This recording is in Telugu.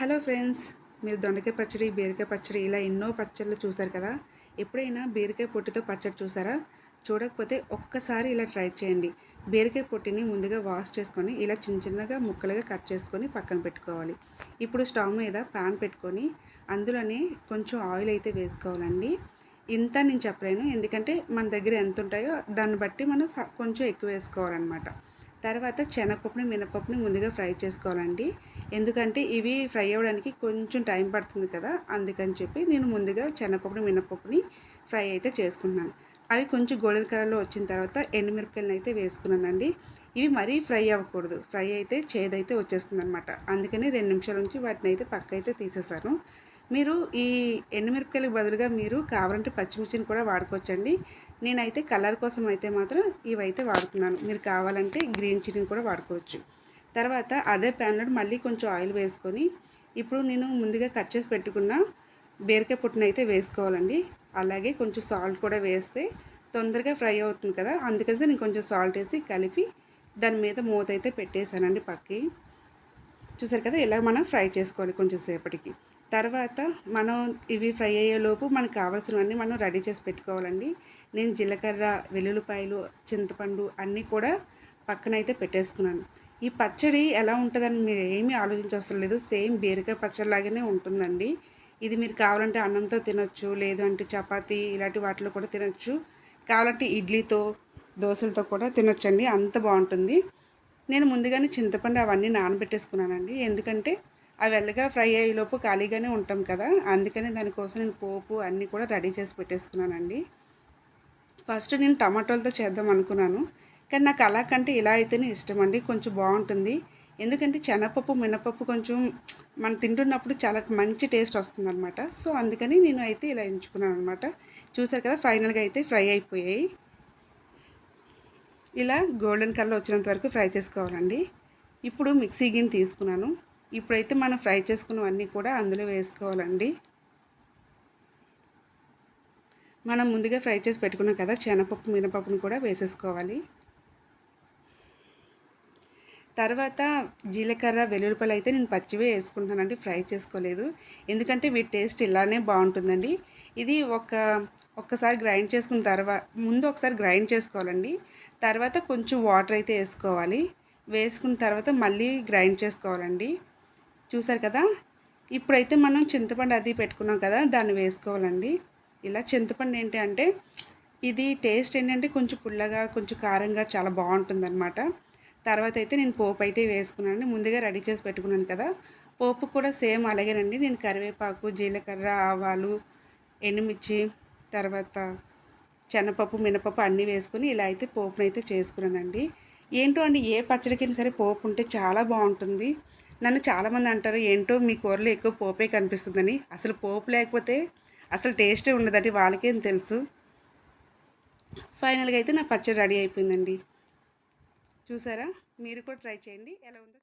హలో ఫ్రెండ్స్ మీరు దొండకాయ పచ్చడి బీరకాయ పచ్చడి ఇలా ఎన్నో పచ్చళ్ళు చూసారు కదా? ఎప్పుడైనా బీరకాయ పొట్టుతో పచ్చడి చూసారా? చూడకపోతే ఒక్కసారి ఇలా ట్రై చేయండి. బీరకాయ పొట్టిని ముందుగా వాష్ చేసుకొని ఇలా చిన్న చిన్నగా ముక్కలుగా కట్ చేసుకొని పక్కన పెట్టుకోవాలి. ఇప్పుడు స్టవ్ మీద ప్యాన్ పెట్టుకొని అందులోనే కొంచెం ఆయిల్ అయితే వేసుకోవాలండి. ఇంత నేను చెప్పలేను ఎందుకంటే మన దగ్గర ఎంత ఉంటాయో దాన్ని బట్టి మనం కొంచెం ఎక్కువ వేసుకోవాలన్నమాట. తర్వాత శనగపప్పుని మినపప్పుని ముందుగా ఫ్రై చేసుకోవాలండి. ఎందుకంటే ఇవి ఫ్రై అవ్వడానికి కొంచెం టైం పడుతుంది కదా అందుకని చెప్పి నేను ముందుగా శనగపప్పుని మినపప్పుని ఫ్రై అయితే చేసుకుంటున్నాను. అవి కొంచెం గోల్డెన్ కలర్లో వచ్చిన తర్వాత ఎండుమిరపకాయలను అయితే వేసుకున్నానండి. ఇవి మరీ ఫ్రై అవ్వకూడదు. ఫ్రై అయితే చేదైతే వచ్చేస్తుంది అనమాట అందుకని రెండు నిమిషాల నుంచి వాటిని అయితే పక్క అయితే తీసేసాను. మీరు ఈ ఎండుమిరపకాయలకు బదులుగా మీరు కావాలంటే పచ్చిమిర్చిని కూడా వాడుకోవచ్చండి. నేనైతే కలర్ కోసం అయితే మాత్రం ఇవైతే వాడుతున్నాను. మీరు కావాలంటే గ్రీన్ చిల్లీని కూడా వాడుకోవచ్చు. తర్వాత అదే ప్యాన్లో మళ్ళీ కొంచెం ఆయిల్ వేసుకొని ఇప్పుడు నేను ముందుగా కట్ చేసి పెట్టుకున్న బీరకాయ పుట్టును అయితే వేసుకోవాలండి. అలాగే కొంచెం సాల్ట్ కూడా వేస్తే తొందరగా ఫ్రై అవుతుంది కదా అందుకని నేను కొంచెం సాల్ట్ వేసి కలిపి దాని మీద మూత అయితే పెట్టేశానండి పక్కి చూసారు కదా ఇలా మనం ఫ్రై చేసుకోవాలి కొంచెం సేపటికి. తర్వాత మనం ఇవి ఫ్రై అయ్యేలోపు మనకు కావాల్సినవన్నీ మనం రెడీ చేసి పెట్టుకోవాలండి. నేను జీలకర్ర వెల్లుల్లిపాయలు చింతపండు అన్నీ కూడా పక్కన అయితే పెట్టేసుకున్నాను. ఈ పచ్చడి ఎలా ఉంటుందని మీరు ఏమీ ఆలోచించవసరం లేదు. సేమ్ బీరకాయ పచ్చడి లాగానే ఉంటుందండి. ఇది మీరు కావాలంటే అన్నంతో తినొచ్చు లేదు అంటే ఇలాంటి వాటిలో కూడా తినొచ్చు. కావాలంటే ఇడ్లీతో దోశలతో కూడా తినొచ్చండి. అంత బాగుంటుంది. నేను ముందుగానే చింతపండు అవన్నీ నానబెట్టేసుకున్నానండి. ఎందుకంటే అవి ఎల్లగా ఫ్రై అయ్యేలోపు ఖాళీగానే ఉంటాం కదా. అందుకని దానికోసం నేను పోపు అన్నీ కూడా రెడీ చేసి పెట్టేసుకున్నానండి. ఫస్ట్ నేను టమాటోలతో చేద్దాం అనుకున్నాను. కానీ నాకు అలా కంటే ఇలా అయితేనే ఇష్టం అండి కొంచెం బాగుంటుంది. ఎందుకంటే శనగపప్పు మినపప్పు కొంచెం మనం తింటున్నప్పుడు చాలా మంచి టేస్ట్ వస్తుందన్నమాట. సో అందుకని నేను అయితే ఇలా ఎంచుకున్నాను అనమాట చూసారు కదా ఫైనల్గా అయితే ఫ్రై అయిపోయాయి. ఇలా గోల్డెన్ కలర్ వచ్చినంత వరకు ఫ్రై చేసుకోవాలండి. ఇప్పుడు మిక్సీ గిన్నె తీసుకున్నాను. ఇప్పుడైతే మనం ఫ్రై చేసుకున్నవన్నీ కూడా అందులో వేసుకోవాలండి. మనం ముందుగా ఫ్రై చేసి పెట్టుకున్నాం కదా శనగపప్పు మినపప్పును కూడా వేసేసుకోవాలి. తర్వాత జీలకర్ర వెల్లుల్లిపాయలు అయితే నేను పచ్చివే వేసుకుంటానండి ఫ్రై చేసుకోలేదు. ఎందుకంటే వీటి టేస్ట్ ఇలానే బాగుంటుందండి. ఇది ఒక ఒక్కసారి గ్రైండ్ చేసుకున్న తర్వాత ముందు ఒకసారి గ్రైండ్ చేసుకోవాలండి. తర్వాత కొంచెం వాటర్ అయితే వేసుకోవాలి. వేసుకున్న తర్వాత మళ్ళీ గ్రైండ్ చేసుకోవాలండి. చూసారు కదా? ఇప్పుడైతే మనం చింతపండు అది పెట్టుకున్నాం కదా దాన్ని వేసుకోవాలండి. ఇలా చింతపండు ఏంటి అంటే ఇది టేస్ట్ ఏంటంటే కొంచెం పుల్లగా కొంచెం కారంగా చాలా బాగుంటుంది తర్వాత అయితే నేను పోపు అయితే వేసుకున్నాను ముందుగా రెడీ చేసి పెట్టుకున్నాను కదా. పోపు కూడా సేమ్ అలాగేనండి. నేను కరివేపాకు జీలకర్ర ఆవాలు ఎండుమిర్చి తర్వాత శనగపప్పు మినపప్పు అన్నీ వేసుకుని ఇలా అయితే పోపునైతే చేసుకున్నానండి. ఏంటో అండి ఏ పచ్చడికైనా సరే పోపు ఉంటే చాలా బాగుంటుంది. నన్ను చాలామంది అంటారు ఏంటో మీ కూరలో ఎక్కువ పోపే కనిపిస్తుందని. అసలు పోపు లేకపోతే అసలు టేస్టే ఉండదండి వాళ్ళకేం తెలుసు? ఫైనల్గా అయితే నా పచ్చడి రెడీ అయిపోయిందండి. చూసారా? మీరు కూడా ట్రై చేయండి. ఎలా ఉందో